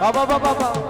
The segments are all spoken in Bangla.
বাবা বাবা বাবা।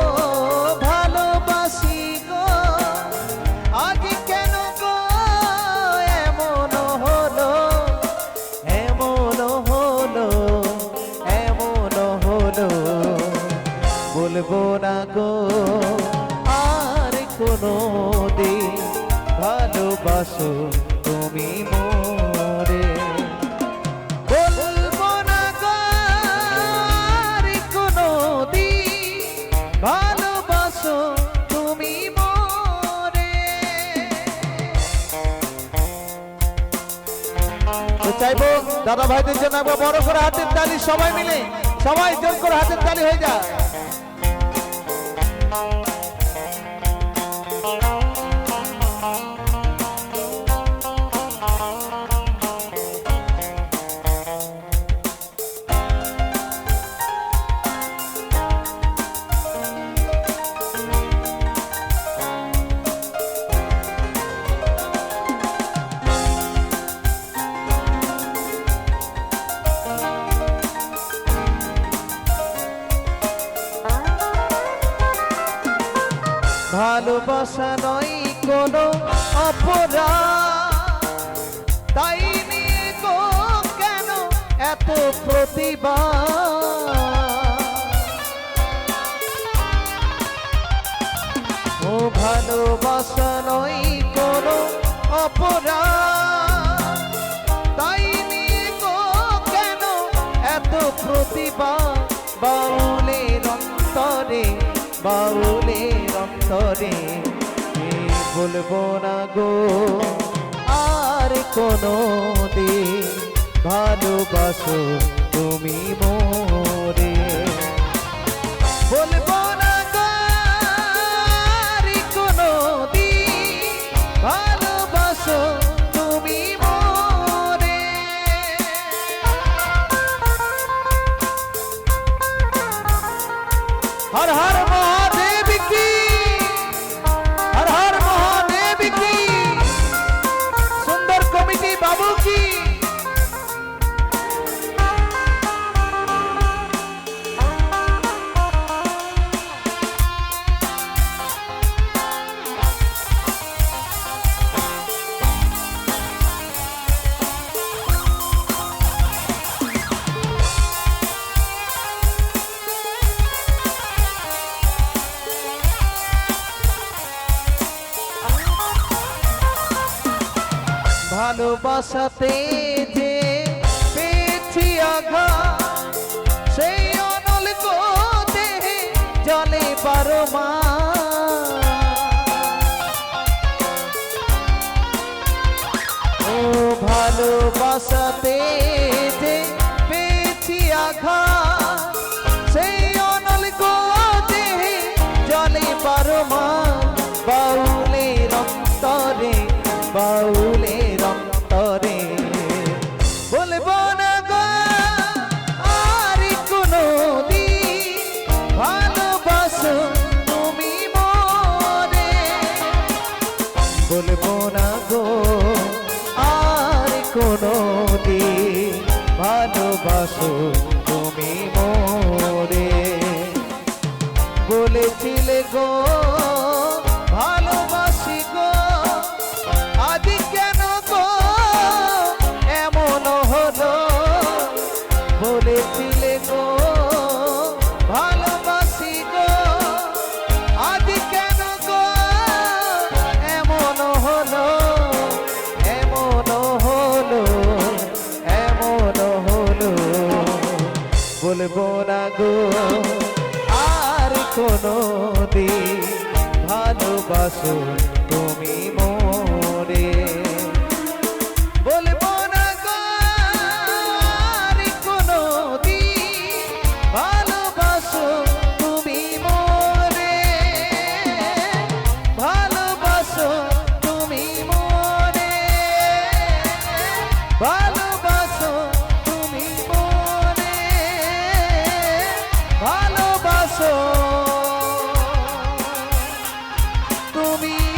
ভালোবাসো তুমি মোরে। বলব না গো আর কোনো ভালোবাসো তুমি মোরে। তো চাইব দাদা ভাইদের জন্য একবার বড় করে হাতের তালি সবাই মিলে, সবাই জোর করে হাতের তালি হয়ে যায়। ভালোবাসা নয় কোনো অপরাধ। তাই নিয়ে কেন এত প্রতিভা ও ভালোবাসা নয় কোনো অপরাধ। তাই কেন এত প্রতিভা বাউলের অন্তরে বাউলি অন্তরে বলব না গো? আর কোনো তুমি না গো, আর কোনো ভালোবাসো তুমি মোরে। হর হর ভালোবাসাতে যে পেয়েছি আঘাত সেই অনল দেহে জলে মা। ও ভালোবাসাতে যে গো আর কোনো ভালোবাসো তুমি মোরে। বলেছিলে গো, ভালোবাসি গো। আজ কেন গো? এমন হলো। বলেছিলে ভুলবো না গো আর কোনো দিন ভালোবাসো তুমি মোরে। বলব তুমি মোরে। ভালো call me